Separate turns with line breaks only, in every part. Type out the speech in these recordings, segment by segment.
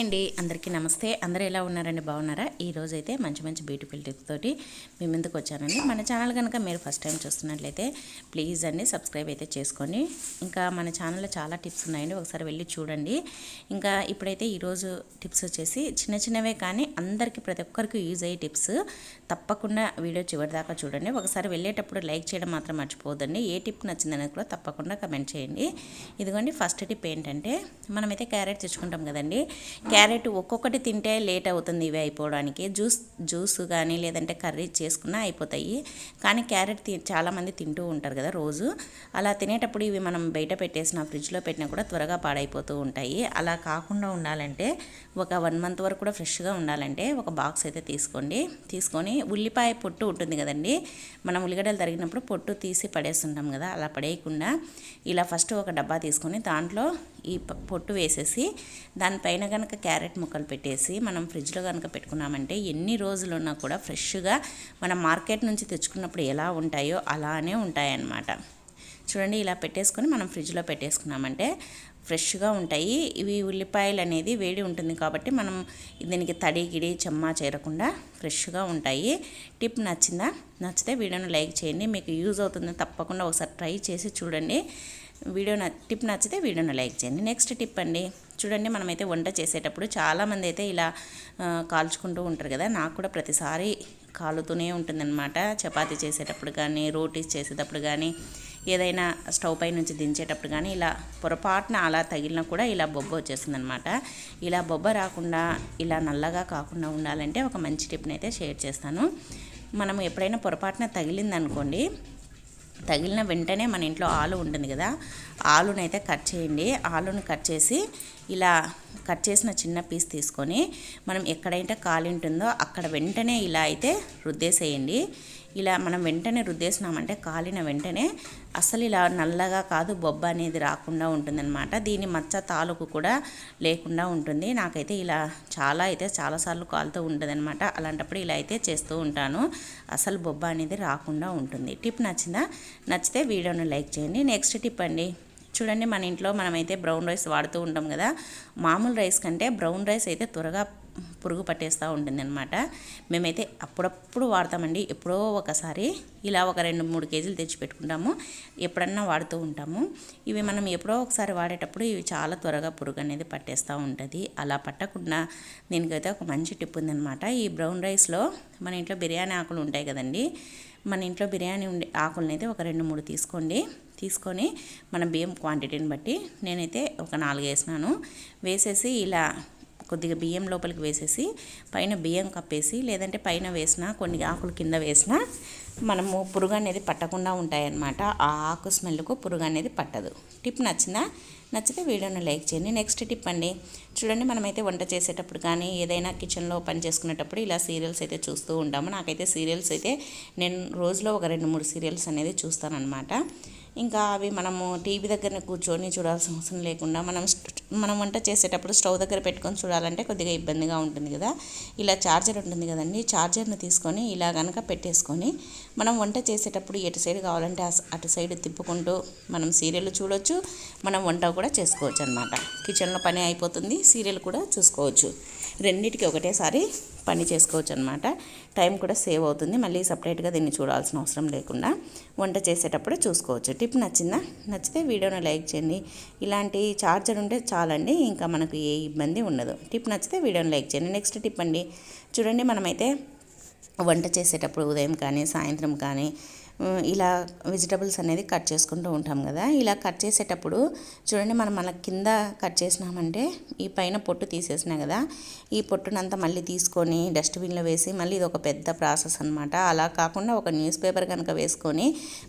Hi అండి. అందరికీ నమస్తే. అందరూ ఎలా ఉన్నారండి? బాగున్నారా? ఈరోజు అయితే మంచి మంచి బ్యూటిఫుల్ టిప్స్ తోటి మీ ముందుకు వచ్చానండి. మన ఛానల్ కనుక మీరు ఫస్ట్ టైం చూస్తున్నట్లయితే ప్లీజ్ అండి సబ్స్క్రైబ్ అయితే చేసుకోండి. ఇంకా మన ఛానల్లో చాలా టిప్స్ ఉన్నాయండి. ఒకసారి వెళ్ళి చూడండి. ఇంకా ఇప్పుడైతే ఈరోజు టిప్స్ వచ్చేసి చిన్న చిన్నవే కానీ అందరికీ ప్రతి ఒక్కరికి యూజ్ అయ్యే టిప్స్ తప్పకుండా వీడియో చివరి దాకా చూడండి. ఒకసారి వెళ్ళేటప్పుడు లైక్ చేయడం మాత్రం మర్చిపోదండి ఏ టిప్ నచ్చిందనేది కూడా తప్పకుండా కమెంట్ చేయండి. ఇదిగోండి ఫస్ట్ టిప్ ఏంటంటే మనమైతే క్యారెట్ తెచ్చుకుంటాం కదండి. క్యారెట్ ఒక్కొక్కటి తింటే లేట్ అవుతుంది ఇవి అయిపోవడానికి. జ్యూస్ జ్యూస్ కానీ లేదంటే కర్రీ చేసుకున్నా అయిపోతాయి. కానీ క్యారెట్ తి చాలామంది తింటూ ఉంటారు కదా రోజు. అలా తినేటప్పుడు ఇవి మనం బయట పెట్టేసిన ఫ్రిడ్జ్లో పెట్టినా కూడా త్వరగా పాడైపోతూ ఉంటాయి. అలా కాకుండా ఉండాలంటే ఒక వన్ మంత్ వరకు కూడా ఫ్రెష్గా ఉండాలంటే ఒక బాక్స్ అయితే తీసుకోండి. తీసుకొని ఉల్లిపాయ పొట్టు ఉంటుంది కదండి. మనం ఉల్లిగడ్డలు తరిగినప్పుడు పొట్టు తీసి పడేస్తుంటాం కదా అలా పడేయకుండా ఇలా ఫస్ట్ ఒక డబ్బా తీసుకొని దాంట్లో ఈ పొట్టు వేసేసి దానిపైన కనుక క్యారెట్ ముక్కలు పెట్టేసి మనం ఫ్రిడ్జ్లో కనుక పెట్టుకున్నామంటే ఎన్ని రోజులు ఉన్నా కూడా ఫ్రెష్గా మనం మార్కెట్ నుంచి తెచ్చుకున్నప్పుడు ఎలా ఉంటాయో అలానే ఉంటాయన్నమాట. చూడండి ఇలా పెట్టేసుకొని మనం ఫ్రిడ్జ్లో పెట్టేసుకున్నామంటే ఫ్రెష్గా ఉంటాయి. ఇవి ఉల్లిపాయలు అనేది వేడి ఉంటుంది కాబట్టి మనం దీనికి తడి గిడి చెమ్మ చేరకుండా ఫ్రెష్గా ఉంటాయి. టిప్ నచ్చిందా? నచ్చితే వీడియోను లైక్ చేయండి. మీకు యూజ్ అవుతుందో తప్పకుండా ఒకసారి ట్రై చేసి చూడండి. వీడియో న టిప్ నచ్చితే వీడియోను లైక్ చేయండి. నెక్స్ట్ టిప్ అండి. చూడండి మనమైతే వంట చేసేటప్పుడు చాలామంది అయితే ఇలా కాల్చుకుంటూ ఉంటారు కదా. నాకు కూడా ప్రతిసారి కాలుతూనే ఉంటుందన్నమాట. చపాతీ చేసేటప్పుడు కానీ రోటీస్ చేసేటప్పుడు కానీ ఏదైనా స్టవ్ పై నుంచి దించేటప్పుడు కానీ ఇలా పొరపాటున అలా తగిలినా కూడా ఇలా బొబ్బ వచ్చేస్తుందన్నమాట. ఇలా బొబ్బ రాకుండా ఇలా నల్లగా కాకుండా ఉండాలంటే ఒక మంచి టిప్ని అయితే షేర్ చేస్తాను. మనం ఎప్పుడైనా పొరపాటున తగిలిందనుకోండి తగిలిన వెంటనే మన ఇంట్లో ఆలు ఉంటుంది కదా ఆలునైతే కట్ చేయండి. ఆలుని కట్ చేసి ఇలా కట్ చేసిన చిన్న పీస్ తీసుకొని మనం ఎక్కడైతే ఖాళీ ఉంటుందో అక్కడ వెంటనే ఇలా అయితే రుద్దేసేయండి. ఇలా మనం వెంటనే రుద్దేసినామంటే కాలిన వెంటనే అసలు ఇలా నల్లగా కాదు బొబ్బ అనేది రాకుండా ఉంటుందన్నమాట. దీని మచ్చ తాలూకు కూడా లేకుండా ఉంటుంది. నాకైతే ఇలా చాలా అయితే చాలాసార్లు కాలుతూ ఉంటుందన్నమాట. అలాంటప్పుడు ఇలా అయితే చేస్తూ ఉంటాను. అసలు బొబ్బ అనేది రాకుండా ఉంటుంది. టిప్ నచ్చిందా? నచ్చితే వీడియోను లైక్ చేయండి. నెక్స్ట్ టిప్ అండి. చూడండి మన ఇంట్లో మనమైతే బ్రౌన్ రైస్ వాడుతూ ఉంటాం కదా. మామూలు రైస్ కంటే బ్రౌన్ రైస్ అయితే త్వరగా పురుగు పట్టేస్తూ ఉంటుంది అనమాట మేమైతే అప్పుడప్పుడు వాడతామండి. ఎప్పుడో ఒకసారి ఇలా ఒక రెండు మూడు కేజీలు తెచ్చి పెట్టుకుంటాము. ఎప్పుడన్నా వాడుతూ ఉంటాము. ఇవి మనం ఎప్పుడో ఒకసారి వాడేటప్పుడు ఇవి చాలా త్వరగా పురుగు అనేది పట్టేస్తూ ఉంటుంది. అలా పట్టకుండా దీనికైతే ఒక మంచి టిప్ ఉందనమాట ఈ బ్రౌన్ రైస్లో మన ఇంట్లో బిర్యానీ ఆకులు ఉంటాయి కదండి. మన ఇంట్లో బిర్యానీ ఉండే ఆకులని అయితే ఒక రెండు మూడు తీసుకోండి. తీసుకొని మన బియ్యం క్వాంటిటీని బట్టి నేనైతే ఒక నాలుగు వేసినాను. వేసేసి ఇలా కొద్దిగా బియ్యం లోపలికి వేసేసి పైన బియ్యం కప్పేసి లేదంటే పైన వేసిన కొన్ని ఆకులు కింద వేసిన మనము పురుగు అనేది పట్టకుండా ఉంటాయన్నమాట. ఆ ఆకు స్మెల్కు పురుగు అనేది పట్టదు. టిప్ నచ్చిందా నచ్చితే వీడియోని లైక్ చేయండి. నెక్స్ట్ టిప్ అండి చూడండి మనమైతే వంట చేసేటప్పుడు కానీ ఏదైనా కిచెన్లో పని చేసుకునేటప్పుడు ఇలా సీరియల్స్ అయితే చూస్తూ ఉంటాము. నాకైతే సీరియల్స్ అయితే నేను రోజులో ఒక రెండు మూడు సీరియల్స్ అనేది చూస్తానన్నమాట. ఇంకా అవి మనము టీవీ దగ్గర కూర్చొని చూడాల్సిన అవసరం లేకుండా మనం మనం వంట చేసేటప్పుడు స్టవ్ దగ్గర పెట్టుకొని చూడాలంటే కొద్దిగా ఇబ్బందిగా ఉంటుంది కదా. ఇలా ఛార్జర్ ఉంటుంది కదండి ఛార్జర్ని తీసుకొని ఇలా కనుక పెట్టేసుకొని మనం వంట చేసేటప్పుడు ఎటు సైడ్ కావాలంటే అటు సైడ్ తిప్పుకుంటూ మనం సీరియల్ చూడొచ్చు మనం వంట కూడా చేసుకోవచ్చు అనమాట కిచెన్లో పని అయిపోతుంది సీరియల్ కూడా చూసుకోవచ్చు. రెండింటికి ఒకటేసారి పని చేసుకోవచ్చు అనమాట టైం కూడా సేవ్ అవుతుంది. మళ్ళీ సపరేట్గా దీన్ని చూడాల్సిన అవసరం లేకుండా వంట చేసేటప్పుడు చూసుకోవచ్చు. టిప్ నచ్చిందా? నచ్చితే వీడియోని లైక్ చేయండి. ఇలాంటి ఛార్జర్ ఉంటే చాలండి ఇంకా మనకు ఏ ఇబ్బంది ఉండదు. టిప్ నచ్చితే వీడియోని లైక్ చేయండి. నెక్స్ట్ టిప్ అండి. చూడండి మనమైతే వంట చేసేటప్పుడు ఉదయం కానీ సాయంత్రం కానీ ఇలా వెజిటబుల్స్ అనేది కట్ చేసుకుంటూ ఉంటాం కదా. ఇలా కట్ చేసేటప్పుడు చూడండి మనం మన కింద కట్ చేసినామంటే ఈ పైన పొట్టు తీసేసినా కదా ఈ పొట్టునంతా మళ్ళీ తీసుకొని డస్ట్బిన్లో వేసి మళ్ళీ ఇది ఒక పెద్ద ప్రాసెస్ అనమాట అలా కాకుండా ఒక న్యూస్ పేపర్ కనుక వేసుకొని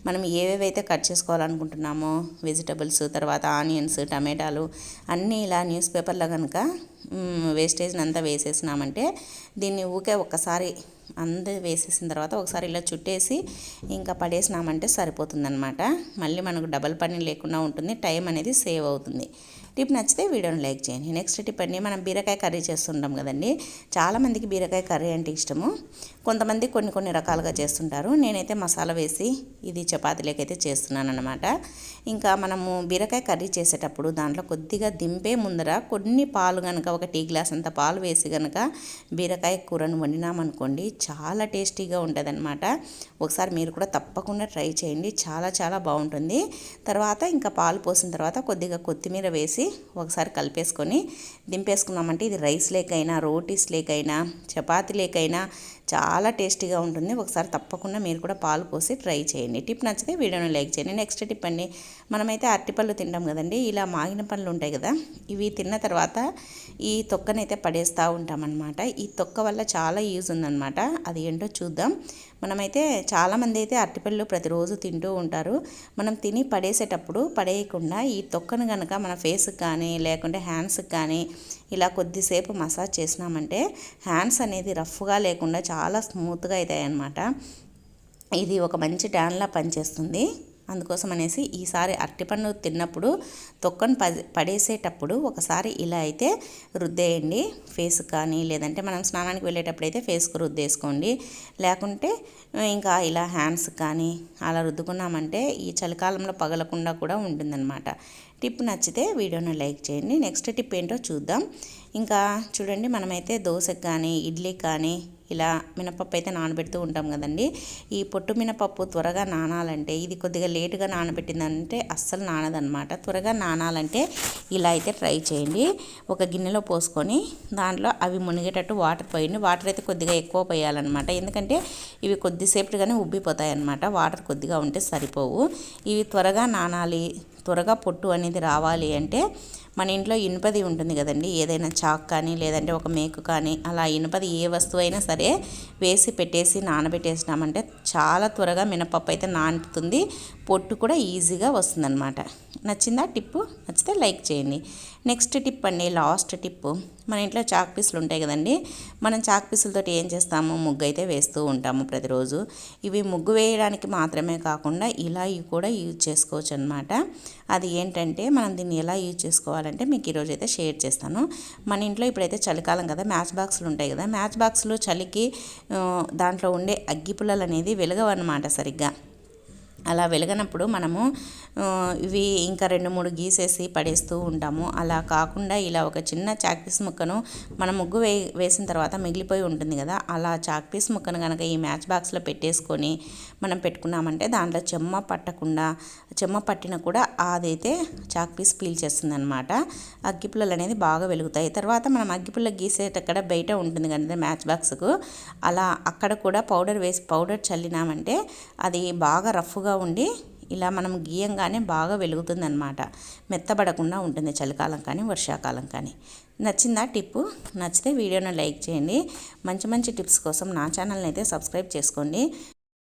మనం ఏవేవైతే కట్ చేసుకోవాలనుకుంటున్నామో వెజిటబుల్స్ తర్వాత ఆనియన్స్ టమాటాలు అన్నీ ఇలా న్యూస్ పేపర్లో కనుక వేస్టేజ్ని అంతా వేసేసినామంటే దీన్ని ఊకే ఒక్కసారి అందు వేసేసిన తర్వాత ఒకసారి ఇలా చుట్టేసి ఇంకా పడేసినామంటే సరిపోతుందన్నమాట. మళ్ళీ మనకు డబల్ పని లేకుండా ఉంటుంది. టైం అనేది సేవ్ అవుతుంది. టిప్ నచ్చితే వీడియోని లైక్ చేయండి. నెక్స్ట్ టిప్ అండి మనం బీరకాయ కర్రీ చేస్తుంటాం కదండి. చాలామందికి బీరకాయ కర్రీ అంటే ఇష్టము. కొంతమంది కొన్ని కొన్ని రకాలుగా చేస్తుంటారు. నేనైతే మసాలా వేసి ఇది చపాతీలకైతే చేస్తున్నాను అనమాట ఇంకా మనము బీరకాయ కర్రీ చేసేటప్పుడు దాంట్లో కొద్దిగా దింపే ముందర కొన్ని పాలు కనుక ఒక టీ గ్లాస్ అంత పాలు వేసి కనుక బీరకాయ కూరను వండినామనుకోండి చాలా టేస్టీగా ఉంటుందన్నమాట. ఒకసారి మీరు కూడా తప్పకుండా ట్రై చేయండి. చాలా చాలా బాగుంటుంది. తర్వాత ఇంకా పాలు పోసిన తర్వాత కొద్దిగా కొత్తిమీర వేసి ఒకసారి కలిపేసుకొని దింపేసుకున్నామంటే ఇది రైస్ లేకైనా రోటీస్ లేకైనా చపాతీ లేకైనా చాలా టేస్టీగా ఉంటుంది. ఒకసారి తప్పకుండా మీరు కూడా పాలు పోసి ట్రై చేయండి. టిప్ నచ్చితే వీడియోని లైక్ చేయండి. నెక్స్ట్ టిప్ అండి మనమైతే అరటిపళ్ళు తింటాం కదండి. ఇలా మాగిన పళ్ళు ఉంటాయి కదా ఇవి తిన్న తర్వాత ఈ తొక్కనైతే పడేస్తూ ఉంటామన్నమాట. ఈ తొక్క వల్ల చాలా యూజ్ ఉందన్నమాట. అది ఏంటో చూద్దాం. మనమైతే చాలామంది అయితే అరటిపళ్ళు ప్రతిరోజు తింటూ ఉంటారు. మనం తిని పడేసేటప్పుడు పడేయకుండా ఈ తొక్కను కనుక మన ఫేస్ కానీ లేకుంటే హ్యాండ్స్కి కానీ ఇలా కొద్దిసేపు మసాజ్ చేసినామంటే హ్యాండ్స్ అనేది రఫ్గా లేకుండా చాలా స్మూత్గా అవుతాయి అన్నమాట ఇది ఒక మంచి డ్యాన్లా పనిచేస్తుంది. అందుకోసం అనేసి ఈసారి అరటిపండు తిన్నప్పుడు తొక్కను పడేసేటప్పుడు ఒకసారి ఇలా అయితే రుద్దేయండి. ఫేస్ కానీ లేదంటే మనం స్నానానికి వెళ్ళేటప్పుడు అయితే ఫేస్కు రుద్దేసుకోండి. లేకుంటే ఇంకా ఇలా హ్యాండ్స్ కానీ అలా రుద్దుకున్నామంటే ఈ చలికాలంలో పగలకుండా కూడా ఉంటుందన్నమాట. టిప్ నచ్చితే వీడియోని లైక్ చేయండి. నెక్స్ట్ టిప్ ఏంటో చూద్దాం. ఇంకా చూడండి మనమైతే దోశకు కానీ ఇడ్లీ కానీ ఇలా మినపప్పు అయితే నానబెడుతూ ఉంటాం కదండి. ఈ పొట్టు మినపప్పు త్వరగా నానాలంటే ఇది కొద్దిగా లేటుగా నానబెట్టిందంటే అస్సలు నానదనమాట త్వరగా నానాలంటే ఇలా అయితే ట్రై చేయండి. ఒక గిన్నెలో పోసుకొని దాంట్లో అవి మునిగేటట్టు వాటర్ పోయండి. వాటర్ అయితే కొద్దిగా ఎక్కువ పోయాలన్నమాట. ఎందుకంటే ఇవి కొద్దిసేపటిగానే ఉబ్బిపోతాయి అన్నమాట వాటర్ కొద్దిగా ఉంటే సరిపోవు. ఇవి త్వరగా నానాలి త్వరగా పొట్టు అనేది రావాలి అంటే మన ఇంట్లో ఇనుపది ఉంటుంది కదండి. ఏదైనా చాక్ కానీ లేదంటే ఒక మేకు కానీ అలా ఇనుపది ఏ వస్తువు అయినా సరే వేసి పెట్టేసి నానబెట్టేసినామంటే చాలా త్వరగా మినపప్పు అయితే నానుతుంది. పొట్టు కూడా ఈజీగా వస్తుందన్నమాట. నచ్చిందా టిప్పు? నచ్చితే లైక్ చేయండి. నెక్స్ట్ టిప్ అండి లాస్ట్ టిప్పు మన ఇంట్లో చాక్ పీసులు ఉంటాయి కదండి మనం చాక్ పీసులతో ఏం చేస్తాము? ముగ్గు అయితే వేస్తూ ఉంటాము ప్రతిరోజు. ఇవి ముగ్గు వేయడానికి మాత్రమే కాకుండా ఇలా ఇవి కూడా యూజ్ చేసుకోవచ్చు అనమాట అది ఏంటంటే మనం దీన్ని ఎలా యూజ్ చేసుకోవాలంటే మీకు ఈరోజు అయితే షేర్ చేస్తాను. మన ఇంట్లో ఇప్పుడైతే చలికాలం కదా మ్యాచ్ బాక్సులు ఉంటాయి కదా మ్యాచ్ బాక్సులు చలికి దాంట్లో ఉండే అగ్గిపుల్లలు అనేది వెలగవన్నమాట సరిగ్గా. అలా వెలగనప్పుడు మనము ఇవి ఇంకా రెండు మూడు గీసేసి పడేస్తూ ఉంటాము. అలా కాకుండా ఇలా ఒక చిన్న చాక్పీస్ ముక్కను మనం ముగ్గు వే వేసిన తర్వాత మిగిలిపోయి ఉంటుంది కదా అలా చాక్పీస్ ముక్కను కనుక ఈ మ్యాచ్ బాక్స్లో పెట్టేసుకొని మనం పెట్టుకున్నామంటే దాంట్లో చెమ్మ పట్టకుండా చెమ్మ పట్టిన కూడా అదైతే చాక్పీస్ పీల్ చేస్తుంది అనమాట అగ్గిపుల్లలు అనేది బాగా వెలుగుతాయి. తర్వాత మనం అగ్గిపుల్ల గీసేటక్కడ బయట ఉంటుంది కదా మ్యాచ్ బాక్స్కు అలా అక్కడ కూడా పౌడర్ వేసి పౌడర్ చల్లినామంటే అది బాగా రఫ్గా ఉండి ఇలా మనం గీయంగానే బాగా వెలుగుతుందనమాట మెత్తబడకుండా ఉంటుంది చలికాలం కానీ వర్షాకాలం కానీ. నచ్చిందా టిప్పు? నచ్చితే వీడియోని లైక్ చేయండి. మంచి మంచి టిప్స్ కోసం నా ఛానల్ని అయితే సబ్స్క్రైబ్ చేసుకోండి.